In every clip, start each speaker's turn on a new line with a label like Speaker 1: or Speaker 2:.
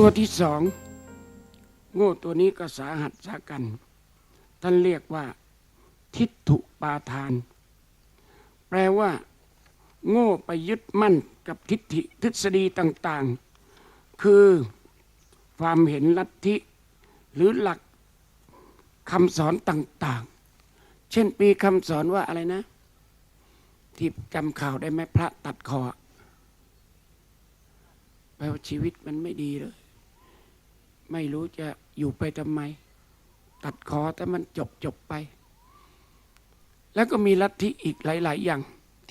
Speaker 1: ตัวที่สองโง่ตัวนี้ก็สาหัสสากัน ท่านเรียกว่า ทิฏฐุปาทาน แปลว่า โง่ไปยึดมั่นกับทิฏฐิทฤษฎีต่าง ๆ คือความเห็นลัทธิ หรือหลักคำสอนต่าง ๆ เช่นปีคำสอนว่าอะไรนะที่จำข่าวได้ไหมพระตัดคอแปลว่าชีวิตมันไม่ดีเลย ไม่รู้จะอยู่ไปทำไม ตัดคอแต่มันจบจบไป แล้วก็มีลัทธิอีกหลาย ๆ อย่าง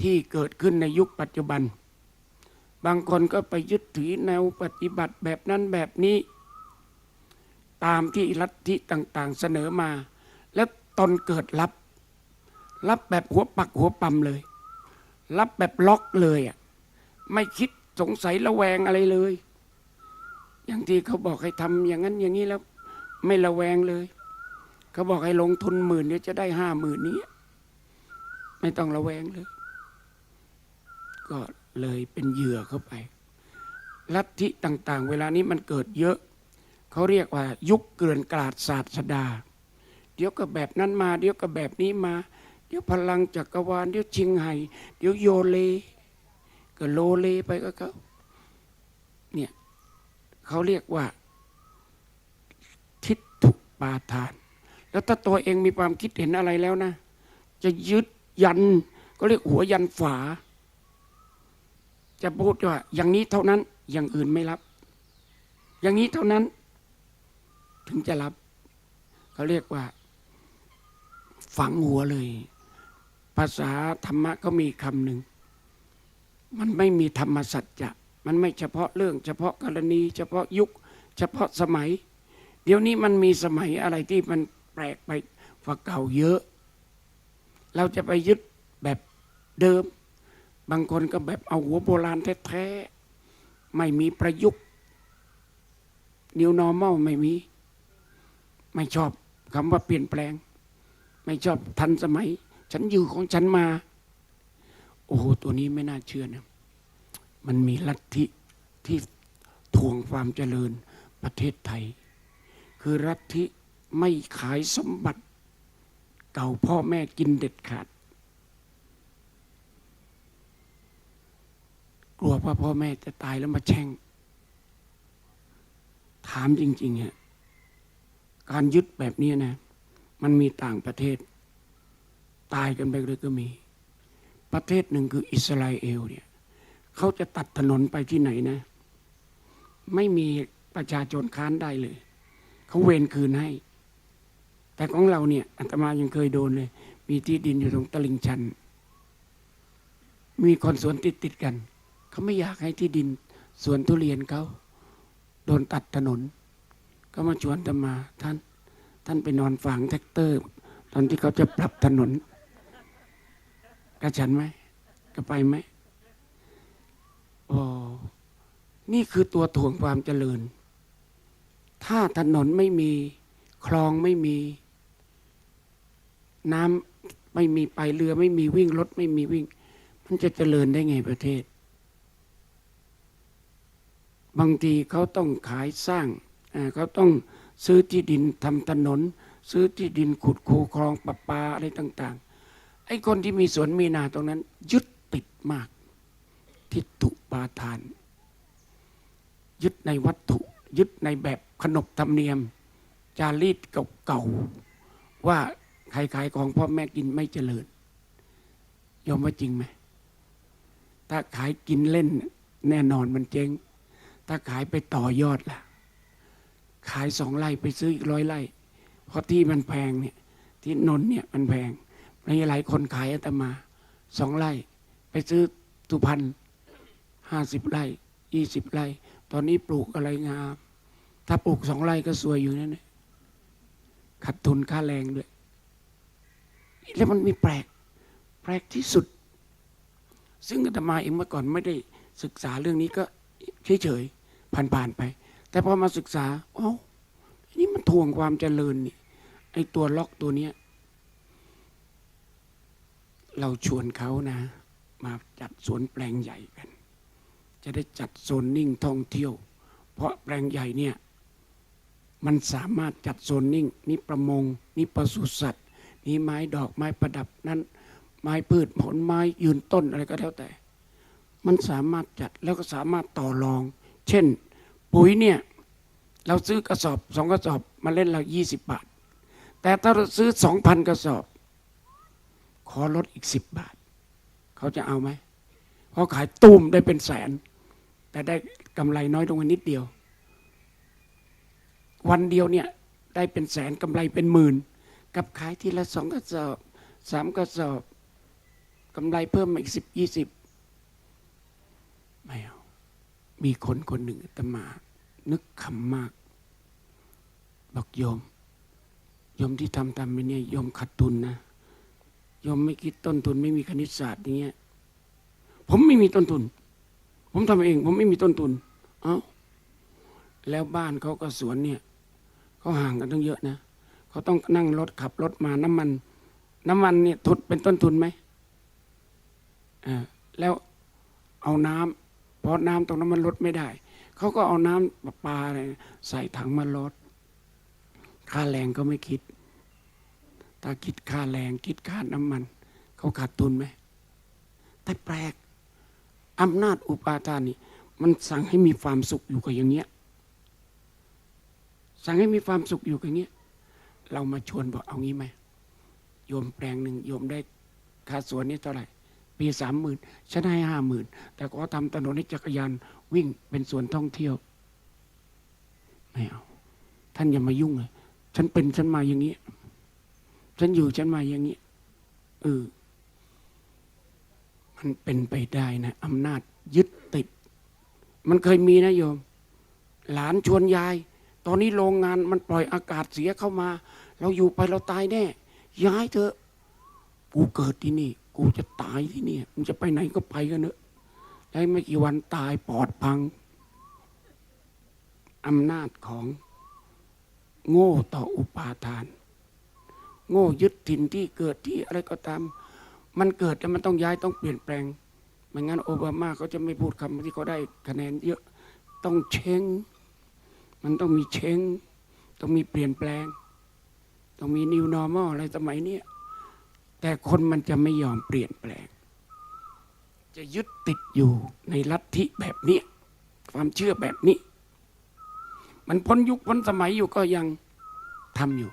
Speaker 1: ที่เกิดขึ้นในยุคปัจจุบัน บางคนก็ไปยึดถือแนวปฏิบัติแบบนั้นแบบนี้ ตามที่ลัทธิต่าง ๆ เสนอมา แล้วตนเกิดรับ รับแบบหัวปักหัวปั๊มเลย รับแบบล็อกเลยอะไม่คิดสงสัยระแวงอะไรเลย อย่างที่เขาบอกให้ทำอย่างนั้นอย่างนี้แล้ว ไม่ระแวงเลย เขาบอกให้ลงทุนหมื่นเนี่ยจะได้ห้าหมื่นนี้ ไม่ต้องระแวงเลย ก็เลยเป็นเหยื่อเข้าไป ลัทธิต่าง ๆ เวลานี้มันเกิดเยอะ เขาเรียกว่า ยุคเกลื่อนกลาดศาสดา เดี๋ยวก็แบบนั้นมา เดี๋ยวก็แบบนี้มา เดี๋ยวพลังจักรวาล เดี๋ยวชิงไห่ เดี๋ยวโยเล ก็โลเลไปก็เขาเนี่ย เขาเรียกว่า ทิฏฐุปาทาน แล้วถ้าตัวเองมีความคิดเห็นอะไรแล้วนะ จะยึดยัน ก็เรียกหัวยันฝา จะพูดว่า อย่างนี้เท่านั้น อย่างอื่นไม่รับ อย่างนี้เท่านั้น ถึงจะรับ เขาเรียกว่า ฝังหัวเลย ภาษาธรรมะก็มีคำหนึ่ง มันไม่มีธรรมสัจจะ มันไม่เฉพาะเรื่อง เฉพาะกรณี เฉพาะยุค เฉพาะสมัย เดี๋ยวนี้มันมีสมัยอะไรที่มันแปลกไปกว่าเก่าเยอะ เราจะไปยึดแบบเดิม บางคนก็แบบเอาหัวโบราณแท้ๆไม่มีประยุกต์ New Normal ไม่มี ไม่ชอบคำว่าเปลี่ยนแปลง ไม่ชอบทันสมัย ฉันอยู่ของฉันมา โอ้โห ตัวนี้ไม่น่าเชื่อนะ มันมีลัทธิที่ทวงความเจริญประเทศไทย คือลัทธิไม่ขายสมบัติ เก่าพ่อแม่กินเด็ดขาด กลัวว่าพ่อแม่จะตายแล้วมาแช่ง ถามจริงๆฮะการยึดแบบนี้นะ มันมีต่างประเทศ ตายกันไปเลยก็มี ประเทศหนึ่งคืออิสราเอลเนี่ย เขาจะตัดถนนไปที่ไหนนะ ไม่มีประชาชนค้านได้เลย เขาเวรคืนให้ แต่ของเราเนี่ยอาตมายังเคยโดนเลย มีที่ดินอยู่ตรงตลิ่งชัน มีคนสวนติดติดกัน เขาไม่อยากให้ที่ดินสวนทุเรียนเขาโดนตัดถนน ก็มาชวนอาตมาท่าน ท่านไปนอนฝังแท็กเตอร์ ตอนที่เขาจะปรับถนนกระฉันไหมก็ไปไหม อ๋อ นี่คือตัวถ่วงความเจริญ ถ้าถนนไม่มี คลองไม่มี น้ำไม่มีไปเรือไม่มีวิ่งรถไม่มีวิ่ง มันจะเจริญได้ไงประเทศ บางทีเขาต้องขายสร้างเขาต้องซื้อที่ดินทำถนน ซื้อที่ดินขุดคูคลองประปาอะไรต่าง ๆ ไอ้คนที่มีสวนมีนาตรงนั้น ยึดติดมาก ทิฏฐุปาทาน ยึดในวัตถุ ยึดในแบบขนบธรรมเนียม จารีตเก่าๆว่าใครขายของพ่อแม่กินไม่เจริญยอมว่าจริงไหมถ้าขายกินเล่น แน่นอนมันเจ๊ง ถ้าขายไปต่อยอดล่ะ ขายสองไร่ไปซื้ออีกร้อยไร่เพราะที่มันแพงเนี่ย ที่นนเนี่ยมันแพงมีหลายคนขายอาตมาสองไร่ ไปซื้อสุพรรณ ห้าสิบไร่ยี่สิบไร่ ตอนนี้ปลูกอะไรงาม ถ้าปลูกสองไร่ก็สวยอยู่นั่นแหละขาดทุนค่าแรงด้วย แล้วมันมีแปลก แปลกที่สุด ซึ่งอาตมาเองเมื่อก่อนไม่ได้ศึกษาเรื่องนี้ก็เฉยๆผ่านๆไป แต่พอมาศึกษาเอ้าอันนี่มันทวงความเจริญนี่ไอตัวล็อกตัวเนี้ย เราชวนเขานะ มาจัดสวนแปลงใหญ่กัน จะได้จัดโซนนิ่งท่องเที่ยว เพราะแปลงใหญ่เนี่ยมันสามารถจัดโซนนิ่งนี่ประมงนี่ปศุสัตว์นี่ไม้ดอกไม้ประดับนั้น ไม้พืชผลไม้ยืนต้นอะไรก็แล้วแต่ มันสามารถจัดแล้วก็สามารถต่อรอง เช่น ปุ๋ยเนี่ยเราซื้อกระสอบสองกระสอบมาเล่นเรายี่สิบบาท แต่ถ้าเราซื้อสองพันกระสอบ ขอลดอีกสิบบาท เขาจะเอาไหมเขาขายตูมได้เป็นแสน แต่ได้กำไรน้อยลงมานิดเดียว วันเดียวเนี่ยได้เป็นแสนกำไรเป็นหมื่น กับขายทีละสองกระสอบสามกระสอบกำไรเพิ่มมาอีกสิบยี่สิบไม่เอามีคนคนหนึ่งตมา นึกขำมาก บอกโยมโยมที่ทำตามไปเนี่ยโยมขาดทุนนะโยมไม่คิดต้นทุนไม่มีคณิตศาสตร์อย่างเงี้ยผมไม่มีต้นทุน ผมทำเอง ผมไม่มีต้นทุน เอ้าแล้วบ้านเขาก็สวนเนี่ยเขาห่างกันตั้งเยอะนะเขาต้องนั่งรถขับรถมาน้ำมัน น้ำมันเนี่ยทุนเป็นต้นทุนไหมอ่าแล้วเอาน้ำเพราะน้ำตรงนั้นมันลดไม่ได้เขาก็เอาน้ำประปาอะไรใส่ถังมาลดค่าแรงก็ไม่คิด ถ้าคิดค่าแรงคิดค่าน้ำมัน เขาขาดทุนไหมแต่แปลก อำนาจอุปาทานนี่มันสั่งให้มีความสุขอยู่กับอย่างเงี้ย สั่งให้มีความสุขอยู่กับเงี้ย เรามาชวนบอกเอางี้ไหมโยมแปลงหนึ่งโยมได้ค่าสวนนี่เท่าไหร่ ปีสามหมื่นฉันให้ห้าหมื่นแต่ก็ทำถนนให้จักรยานวิ่งเป็นสวนท่องเที่ยว ไม่เอา ท่านอย่ามายุ่งเลย ฉันเป็นฉันมาอย่างนี้ ฉันอยู่ฉันมาอย่างนี้เออ มันเป็นไปได้นะอำนาจยึดติด มันเคยมีนะโยม หลานชวนยาย ตอนนี้โรงงานมันปล่อยอากาศเสียเข้ามา เราอยู่ไปเราตายแน่ ย้ายเถอะ กูเกิดที่นี่ กูจะตายที่นี่มึงจะไปไหนก็ไปกันเถอะได้ไม่กี่วันตายปอดพังอำนาจของโง่ต่ออุปาทาน โง่ยึดถิ่นที่เกิดที่อะไรก็ตาม มันเกิดแล้วมันต้องย้ายต้องเปลี่ยนแปลงไม่งั้นโอบามาเขาจะไม่พูดคำที่เขาได้คะแนนเยอะต้องเชงมันต้องมีเชงต้องมีเปลี่ยนแปลง ต้องมี new normal อะไรสมัยนี้แต่คนมันจะไม่ยอมเปลี่ยนแปลง จะยึดติดอยู่ในลัทธิแบบนี้ ความเชื่อแบบนี้ มันพ้นยุคพ้นสมัยอยู่ก็ยังทำอยู่